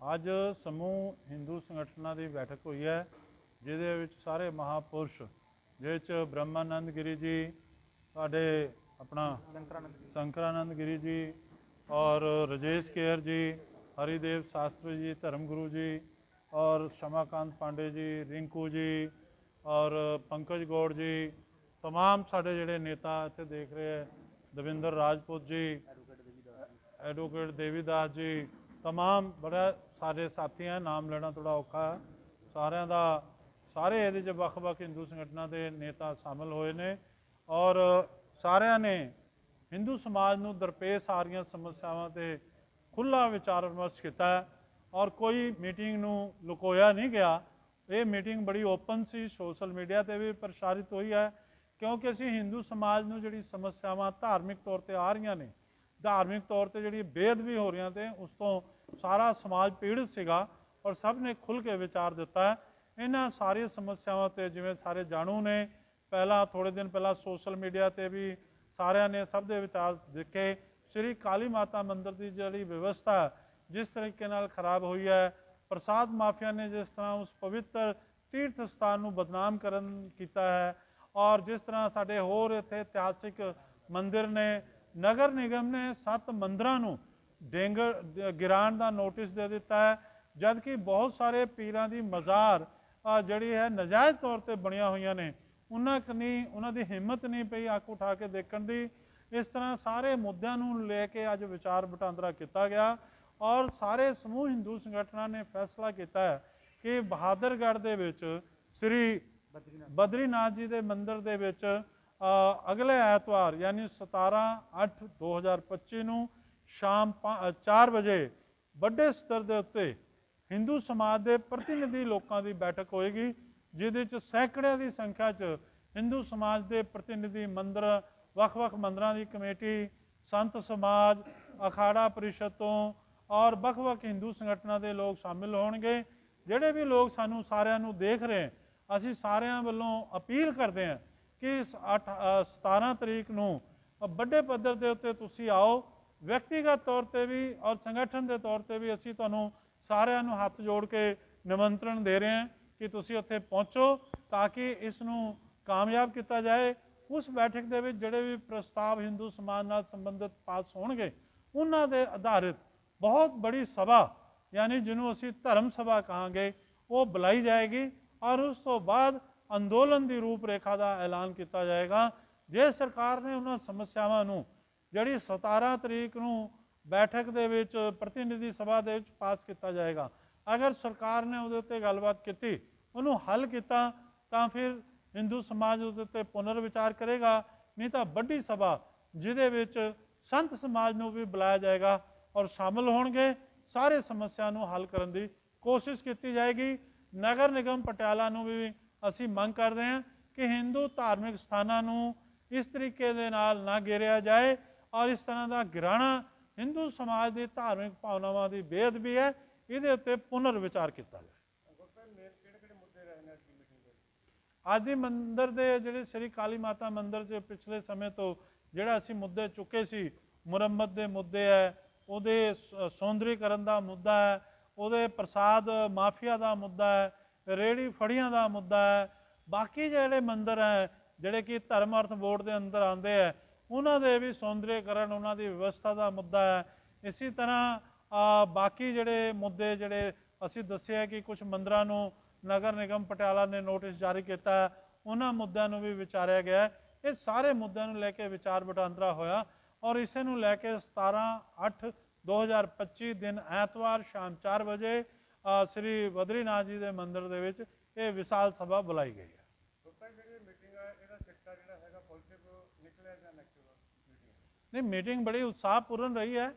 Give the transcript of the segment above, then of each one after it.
ਅੱਜ ਸਮੂਹ ਹਿੰਦੂ ਸੰਗਠਨਾਂ ਦੀ ਬੈਠਕ ਹੋਈ ਹੈ ਜਿਹਦੇ ਵਿੱਚ ਸਾਰੇ ਮਹਾਪੁਰਸ਼ ਜਿਹਦੇ ਚ ਬ੍ਰਹਮਾਨੰਦ ਗਿਰੀ ਜੀ ਸਾਡੇ ਆਪਣਾ ਸ਼ੰਕਰਾਨੰਦ ਗਿਰੀ ਜੀ ਔਰ ਰਜੇਸ਼ ਕੇਰ ਜੀ ਹਰੀਦੇਵ ਸ਼ਾਸਤਰੀ ਜੀ ਧਰਮ ਗੁਰੂ ਜੀ ਔਰ ਸ਼ਮਾਕਾਂਤ ਪਾਂਡੇ ਜੀ ਰਿੰਕੂ ਜੀ ਔਰ ਪੰਕਜ ਗੌੜ ਜੀ तमाम ਸਾਡੇ ਜਿਹੜੇ ਨੇਤਾ ਇੱਥੇ ਦੇਖ ਰਹੇ ਹੈ ਦਵਿੰਦਰ ਰਾਜਪੂਤ ਜੀ ਐਡਵੋਕੇਟ ਦੇਵੀਦਾਸ ਜੀ तमाम ਬੜਾ ਸਾਰੇ ਸਾਥੀ ਹੈ ਨਾਮ ਲੈਣਾ ਥੋੜਾ ਔਖਾ ਹੈ ਸਾਰਿਆਂ ਦਾ ਸਾਰੇ ਇਹਦੇ 'ਚ ਵੱਖ-ਵੱਖ ਹਿੰਦੂ ਸੰਗਠਨਾਂ ਦੇ ਨੇਤਾ ਸ਼ਾਮਲ ਹੋਏ ਨੇ ਔਰ ਸਾਰਿਆਂ ਨੇ ਹਿੰਦੂ ਸਮਾਜ ਨੂੰ ਦਰਪੇਸ਼ ਆ ਰਹੀਆਂ ਸਮੱਸਿਆਵਾਂ ਤੇ ਖੁੱਲਾ ਵਿਚਾਰ ਵਿਮਰਸ਼ ਕੀਤਾ ਹੈ ਔਰ ਕੋਈ ਮੀਟਿੰਗ ਨੂੰ ਲੁਕੋਇਆ ਨਹੀਂ ਗਿਆ ਇਹ ਮੀਟਿੰਗ ਬੜੀ ਓਪਨ ਸੀ ਸੋਸ਼ਲ ਮੀਡੀਆ ਤੇ ਵੀ ਪ੍ਰਸਾਰਿਤ ਹੋਈ ਹੈ ਕਿਉਂਕਿ ਅਸੀਂ ਹਿੰਦੂ ਸਮਾਜ ਨੂੰ ਜਿਹੜੀ ਸਮੱਸਿਆਵਾਂ ਧਾਰਮਿਕ ਤੌਰ ਤੇ ਆ ਰਹੀਆਂ ਨੇ ਧਾਰਮਿਕ ਤੌਰ ਤੇ ਜਿਹੜੀ ਬੇਅਦਬੀ ਹੋ ਰਹੀਆਂ ਤੇ ਉਸ ਤੋਂ ਸਾਰਾ ਸਮਾਜ ਪੀੜਤ ਸੀਗਾ ਔਰ ਸਭ ਨੇ ਖੁੱਲ ਕੇ ਵਿਚਾਰ ਦਿੱਤਾ ਇਹਨਾਂ ਸਾਰੀਆਂ ਸਮੱਸਿਆਵਾਂ ਤੇ ਜਿਵੇਂ ਸਾਰੇ ਜਾਣੂ ਨੇ, ਪਹਿਲਾਂ ਥੋੜੇ ਦਿਨ ਪਹਿਲਾਂ ਸੋਸ਼ਲ ਮੀਡੀਆ ਤੇ ਵੀ ਸਾਰਿਆਂ ਨੇ ਸਭ ਦੇ ਵਿਚਾਰ ਦੇਖੇ। ਸ੍ਰੀ ਕਾਲੀ ਮਾਤਾ ਮੰਦਿਰ ਦੀ ਜਿਹੜੀ ਵਿਵਸਥਾ ਜਿਸ ਤਰੀਕੇ ਨਾਲ ਖਰਾਬ ਹੋਈ ਹੈ, ਪ੍ਰਸਾਦ ਮਾਫੀਆ ਨੇ ਜਿਸ ਤਰ੍ਹਾਂ ਉਸ ਪਵਿੱਤਰ ਤੀਰਥ ਸਥਾਨ ਨੂੰ ਬਦਨਾਮ ਕਰਨ ਕੀਤਾ ਹੈ ਔਰ ਜਿਸ ਤਰ੍ਹਾਂ ਸਾਡੇ ਹੋਰ ਇੱਥੇ ਇਤਿਹਾਸਿਕ ਮੰਦਿਰ ਨੇ ਨਗਰ ਨਿਗਮ ਨੇ ਸੱਤ ਮੰਦਰਾਂ ਨੂੰ ਡੇਂਗ ਗਿਰਾਣ ਦਾ ਨੋਟਿਸ ਦੇ ਦਿੱਤਾ ਹੈ, ਜਦਕਿ ਬਹੁਤ ਸਾਰੇ ਪੀਰਾਂ ਦੀ ਮਜ਼ਾਰ ਜਿਹੜੀ ਹੈ ਨਜਾਇਜ਼ ਤੌਰ ਤੇ ਬਣੀਆਂ ਹੋਈਆਂ ਨੇ, ਉਹਨਾਂ ਕਨੀ ਉਹਨਾਂ ਦੀ ਹਿੰਮਤ ਨਹੀਂ ਪਈ ਅੱਖ ਉਠਾ ਕੇ ਦੇਖਣ ਦੀ। ਇਸ ਤਰ੍ਹਾਂ ਸਾਰੇ ਮੁੱਦਿਆਂ ਨੂੰ ਲੈ ਕੇ ਅੱਜ ਵਿਚਾਰ ਵਟਾਂਦਰਾ ਕੀਤਾ ਗਿਆ ਔਰ ਸਾਰੇ ਸਮੂਹ ਹਿੰਦੂ ਸੰਗਠਨਾਂ ਨੇ ਫੈਸਲਾ ਕੀਤਾ ਹੈ ਕਿ ਬਹਾਦਰਗੜ੍ਹ ਦੇ ਵਿੱਚ ਸ੍ਰੀ ਬਦਰੀਨਾਥ ਜੀ ਦੇ ਮੰਦਿਰ ਦੇ ਵਿੱਚ ਅਗਲੇ ਐਤਵਾਰ, ਯਾਨੀ 17 8 2025 ਨੂੰ ਸ਼ਾਮ 4 ਵਜੇ ਵੱਡੇ ਸਤਰ ਦੇ ਉੱਤੇ ਹਿੰਦੂ ਸਮਾਜ ਦੇ ਪ੍ਰਤੀਨਿਧੀ ਲੋਕਾਂ ਦੀ ਬੈਠਕ ਹੋਏਗੀ, ਜਿਹਦੇ ਵਿੱਚ ਸੈਂਕੜਿਆਂ ਦੀ ਸੰਖਿਆ 'ਚ ਹਿੰਦੂ ਸਮਾਜ ਦੇ ਪ੍ਰਤੀਨਿਧੀ ਮੰਦਰ, ਵੱਖ-ਵੱਖ ਮੰਦਰਾਂ ਦੀ ਕਮੇਟੀ, ਸੰਤ ਸਮਾਜ, ਅਖਾੜਾ ਪਰਿਸ਼ਦ ਤੋਂ ਔਰ ਵੱਖ-ਵੱਖ ਹਿੰਦੂ ਸੰਗਠਨਾਂ ਦੇ ਲੋਕ ਸ਼ਾਮਿਲ ਹੋਣਗੇ। ਜਿਹੜੇ ਵੀ ਲੋਕ ਸਾਨੂੰ ਸਾਰਿਆਂ ਨੂੰ ਦੇਖ ਰਹੇ, ਅਸੀਂ ਸਾਰਿਆਂ ਵੱਲੋਂ ਅਪੀਲ ਕਰਦੇ ਹਾਂ ਕਿ ਇਸ 8 17 ਤਰੀਕ ਨੂੰ ਵੱਡੇ ਪੱਧਰ ਦੇ ਉੱਤੇ ਤੁਸੀਂ ਆਓ। ਵਿਅਕਤੀਗਤ ਤੌਰ ਤੇ ਵੀ ਔਰ ਸੰਗਠਨ ਦੇ ਤੌਰ ਤੇ ਵੀ ਅਸੀਂ ਤੁਹਾਨੂੰ ਸਾਰਿਆਂ ਨੂੰ ਹੱਥ ਜੋੜ ਕੇ ਨਿਮੰਤਰਣ ਦੇ ਰਹੇ ਹਾਂ ਕਿ ਤੁਸੀਂ ਉੱਥੇ ਪਹੁੰਚੋ ਤਾਂ ਕਿ ਇਸ ਨੂੰ ਕਾਮਯਾਬ ਕੀਤਾ ਜਾਏ। ਉਸ ਬੈਠਕ ਦੇ ਵਿੱਚ ਜਿਹੜੇ ਵੀ ਪ੍ਰਸਤਾਵ ਹਿੰਦੂ ਸਮਾਜ ਨਾਲ ਸੰਬੰਧਿਤ ਪਾਸ ਹੋਣਗੇ, ਉਹਨਾਂ ਦੇ ਆਧਾਰਿਤ ਬਹੁਤ ਬੜੀ ਸਭਾ, ਯਾਨੀ ਜਿਹਨੂੰ ਅਸੀਂ ਧਰਮ ਸਭਾ ਕਹਾਂਗੇ, ਉਹ ਬੁਲਾਈ ਜਾਏਗੀ। ਔਰ ਉਸ ਤੋਂ ਬਾਅਦ ਅੰਦੋਲਨ ਦੀ ਰੂਪਰੇਖਾ ਦਾ ਐਲਾਨ ਕੀਤਾ ਜਾਏਗਾ। ਜੇ ਸਰਕਾਰ ਨੇ ਉਹਨਾਂ ਸਮੱਸਿਆਵਾਂ ਨੂੰ, ਜਿਹੜੀ 17 ਤਰੀਕ ਨੂੰ ਬੈਠਕ ਦੇ ਵਿੱਚ ਪ੍ਰਤੀਨਿਧੀ ਸਭਾ ਦੇ ਵਿੱਚ ਪਾਸ ਕੀਤਾ ਜਾਏਗਾ, ਅਗਰ ਸਰਕਾਰ ਨੇ ਉਹਦੇ ਉੱਤੇ ਗੱਲਬਾਤ ਕੀਤੀ, ਉਹਨੂੰ ਹੱਲ ਕੀਤਾ, ਤਾਂ ਫਿਰ ਹਿੰਦੂ ਸਮਾਜ ਉਹਦੇ ਉੱਤੇ ਪੁਨਰ ਵਿਚਾਰ ਕਰੇਗਾ, ਨਹੀਂ ਤਾਂ ਵੱਡੀ ਸਭਾ, ਜਿਹਦੇ ਵਿੱਚ ਸੰਤ ਸਮਾਜ ਨੂੰ ਵੀ ਬੁਲਾਇਆ ਜਾਏਗਾ ਔਰ ਸ਼ਾਮਲ ਹੋਣਗੇ, ਸਾਰੇ ਸਮੱਸਿਆ ਨੂੰ ਹੱਲ ਕਰਨ ਦੀ ਕੋਸ਼ਿਸ਼ ਕੀਤੀ ਜਾਏਗੀ। ਨਗਰ ਨਿਗਮ ਪਟਿਆਲਾ ਨੂੰ ਵੀ ਅਸੀਂ ਮੰਗ ਕਰਦੇ ਹਾਂ ਕਿ ਹਿੰਦੂ ਧਾਰਮਿਕ ਸਥਾਨਾਂ ਨੂੰ ਇਸ ਤਰੀਕੇ ਦੇ ਨਾਲ ਨਾ ਘੇਰਿਆ ਜਾਏ ਔਰ ਇਸ ਤਰ੍ਹਾਂ ਦਾ ਗਿਰਾਣਾ ਹਿੰਦੂ ਸਮਾਜ ਦੀ ਧਾਰਮਿਕ ਭਾਵਨਾਵਾਂ ਦੀ ਬੇਅਦਬੀ ਹੈ, ਇਹਦੇ ਉੱਤੇ ਪੁਨਰ ਵਿਚਾਰ ਕੀਤਾ ਜਾਏ ਅੱਜ ਆਦਿ ਮੰਦਿਰ ਦੇ ਜਿਹੜੇ ਸ੍ਰੀ ਕਾਲੀ ਮਾਤਾ ਮੰਦਿਰ 'ਚ ਪਿਛਲੇ ਸਮੇਂ ਤੋਂ ਜਿਹੜਾ ਅਸੀਂ ਮੁੱਦੇ ਚੁੱਕੇ ਸੀ, ਮੁਰੰਮਤ ਦੇ ਮੁੱਦੇ ਹੈ, ਉਹਦੇ ਸ- ਸੌਂਦਰੀਕਰਨ ਦਾ ਮੁੱਦਾ ਹੈ, ਉਹਦੇ ਪ੍ਰਸਾਦ ਮਾਫੀਆ ਦਾ ਮੁੱਦਾ ਹੈ ਰੇੜੀ ਫੜੀਆਂ ਦਾ ਮੁੱਦਾ ਹੈ। ਬਾਕੀ ਜਿਹੜੇ ਮੰਦਰ ਹੈ, ਜਿਹੜੇ ਕਿ ਧਰਮ ਅਰਥ ਬੋਰਡ ਦੇ ਅੰਦਰ ਆਉਂਦੇ ਹੈ, ਉਹਨਾਂ ਦੇ ਵੀ ਸੌਂਦਰੀਕਰਨ, ਉਹਨਾਂ ਦੀ ਵਿਵਸਥਾ ਦਾ ਮੁੱਦਾ ਹੈ। ਇਸੇ ਤਰ੍ਹਾਂ ਬਾਕੀ ਜਿਹੜੇ ਮੁੱਦੇ ਜਿਹੜੇ ਅਸੀਂ ਦੱਸਿਆ ਕਿ ਕੁਝ ਮੰਦਰਾਂ ਨੂੰ ਨਗਰ ਨਿਗਮ ਪਟਿਆਲਾ ਨੇ ਨੋਟਿਸ ਜਾਰੀ ਕੀਤਾ ਉਹਨਾਂ ਮੁੱਦਿਆਂ ਨੂੰ ਵੀ ਵਿਚਾਰਿਆ ਗਿਆ ਇਹ ਸਾਰੇ ਮੁੱਦਿਆਂ ਨੂੰ ਲੈ ਕੇ ਵਿਚਾਰ ਵਟਾਂਦਰਾ ਹੋਇਆ ਔਰ ਇਸੇ ਨੂੰ ਲੈ ਕੇ 17 8 2025 ਦਿਨ ਐਤਵਾਰ ਸ਼ਾਮ 4 ਵਜੇ ਸ੍ਰੀ ਬਦਰੀਨਾਥ ਜੀ ਦੇ ਮੰਦਿਰ ਦੇ ਵਿੱਚ ਇਹ ਵਿਸ਼ਾਲ ਸਭਾ ਬੁਲਾਈ ਗਈ ਹੈ। ਨਹੀਂ ਮੀਟਿੰਗ ਬੜੀ ਉਤਸ਼ਾਹਪੂਰਨ ਰਹੀ ਹੈ।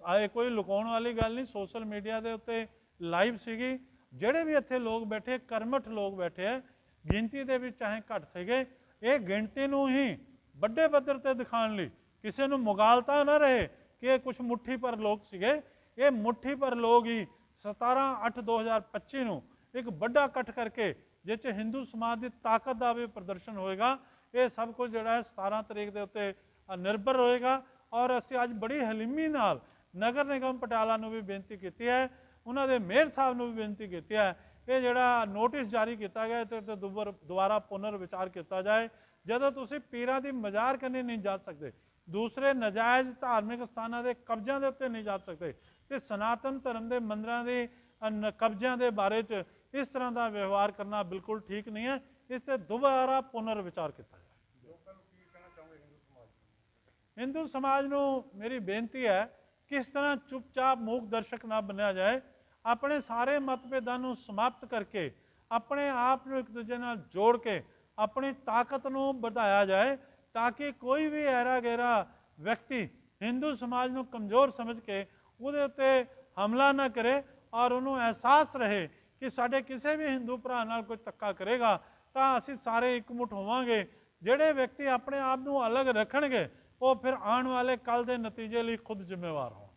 ਆਏ ਕੋਈ ਲੁਕਾਉਣ ਵਾਲੀ ਗੱਲ ਨਹੀਂ ਸੋਸ਼ਲ ਮੀਡੀਆ ਦੇ ਉੱਤੇ ਲਾਈਵ ਸੀਗੀ। ਜਿਹੜੇ ਵੀ ਇੱਥੇ ਲੋਕ ਬੈਠੇ ਕਰਮਠ ਲੋਕ ਬੈਠੇ ਹੈ ਗਿਣਤੀ ਦੇ ਵਿੱਚ ਚਾਹੇ ਘੱਟ ਸੀਗੇ ਇਹ ਗਿਣਤੀ ਨੂੰ ਹੀ ਵੱਡੇ ਪੱਧਰ ਤੇ ਦਿਖਾਉਣ ਲਈ ਕਿਸੇ ਨੂੰ ਮੁਗਾਲਤਾ ਨਾ ਰਹੇ ਕਿ ਇਹ ਕੁਝ ਮੁੱਠੀ ਪਰ ਲੋਕ ਸੀਗੇ। ਇਹ ਮੁੱਠੀ ਪਰ ਲੋਕ ਹੀ 17 8 2025 ਨੂੰ ਇੱਕ ਵੱਡਾ ਇਕੱਠ ਕਰਕੇ ਜਿਸ 'ਚ ਹਿੰਦੂ ਸਮਾਜ ਦੀ ਤਾਕਤ ਦਾ ਵੀ ਪ੍ਰਦਰਸ਼ਨ ਹੋਏਗਾ। ਇਹ ਸਭ ਕੁਝ ਜਿਹੜਾ ਹੈ 17 ਤਰੀਕ ਦੇ ਉੱਤੇ ਨਿਰਭਰ ਹੋਏਗਾ ਔਰ ਅਸੀਂ ਅੱਜ ਬੜੀ ਹਲੀਮੀ ਨਾਲ ਨਗਰ ਨਿਗਮ ਪਟਿਆਲਾ ਨੂੰ ਵੀ ਬੇਨਤੀ ਕੀਤੀ ਹੈ, ਉਹਨਾਂ ਦੇ ਮੇਅਰ ਸਾਹਿਬ ਨੂੰ ਵੀ ਬੇਨਤੀ ਕੀਤੀ ਹੈ, ਇਹ ਜਿਹੜਾ ਨੋਟਿਸ ਜਾਰੀ ਕੀਤਾ ਗਿਆ ਤੇ ਤੇ ਦੁਬਾਰਾ ਪੁਨਰ ਵਿਚਾਰ ਕੀਤਾ ਜਾਏ। ਜਦੋਂ ਤੁਸੀਂ ਪੀਰਾਂ ਦੀ ਮਜ਼ਾਰ ਕਰਨੀ ਨਹੀਂ ਜਾ ਸਕਦੇ, ਦੂਸਰੇ ਨਜਾਇਜ਼ ਧਾਰਮਿਕ ਸਥਾਨਾਂ ਦੇ ਕਬਜ਼ਿਆਂ ਦੇ ਉੱਤੇ ਨਹੀਂ ਜਾ ਸਕਦੇ ਤੇ ਸਨਾਤਨ ਧਰਮ ਦੇ ਮੰਦਰਾਂ ਦੇ, ਅਨ- ਕਬਜ਼ਿਆਂ ਦੇ ਬਾਰੇ ਚ ਇਸ ਤਰ੍ਹਾਂ ਦਾ ਵਿਵਹਾਰ ਕਰਨਾ ਬਿਲਕੁਲ ਠੀਕ ਨਹੀਂ ਹੈ। ਇਸ ਤੇ ਦੁਬਾਰਾ ਪੁਨਰ ਵਿਚਾਰ ਕੀਤਾ ਜਾਏ ਕੀ ਕਹਿਣਾ ਹਿੰਦੂ ਸਮਾਜ ਨੂੰ ਮੇਰੀ ਬੇਨਤੀ ਹੈ, ਕਿਸ ਇਸ ਤਰ੍ਹਾਂ ਚੁੱਪਚਾਪ ਮੂਕ ਦਰਸ਼ਕ ਨਾ ਬਣਿਆ ਜਾਏ, ਆਪਣੇ ਸਾਰੇ ਮਤਭੇਦਾਂ ਨੂੰ ਸਮਾਪਤ ਕਰਕੇ, ਆਪਣੇ ਆਪ ਨੂੰ ਇੱਕ ਦੂਜੇ ਨਾਲ ਜੋੜ ਕੇ, ਆਪਣੀ ਤਾਕਤ ਨੂੰ ਵਧਾਇਆ ਜਾਏ, ਤਾਂ ਕਿ ਕੋਈ ਵੀ ਐਰਾ ਗੈਰਾ ਵਿਅਕਤੀ ਹਿੰਦੂ ਸਮਾਜ ਨੂੰ ਕਮਜ਼ੋਰ ਸਮਝ ਕੇ ਉਹਦੇ ਉੱਤੇ ਹਮਲਾ ਨਾ ਕਰੇ ਔਰ ਉਹਨੂੰ ਅਹਿਸਾਸ ਰਹੇ ਕਿ ਸਾਡੇ ਕਿਸੇ ਵੀ ਹਿੰਦੂ ਭਰਾ ਨਾਲ ਕੋਈ ਧੱਕਾ ਕਰੇਗਾ, ਤਾਂ ਅਸੀਂ ਸਾਰੇ ਇਕਮੁੱਠ ਹੋਵਾਂਗੇ। ਜਿਹੜੇ ਵਿਅਕਤੀ ਆਪਣੇ ਆਪ ਨੂੰ ਅਲੱਗ ਰੱਖਣਗੇ, ਉਹ ਫਿਰ ਆਉਣ ਵਾਲੇ ਕੱਲ ਦੇ ਨਤੀਜੇ ਲਈ ਖੁਦ ਜ਼ਿੰਮੇਵਾਰ ਹੋਣ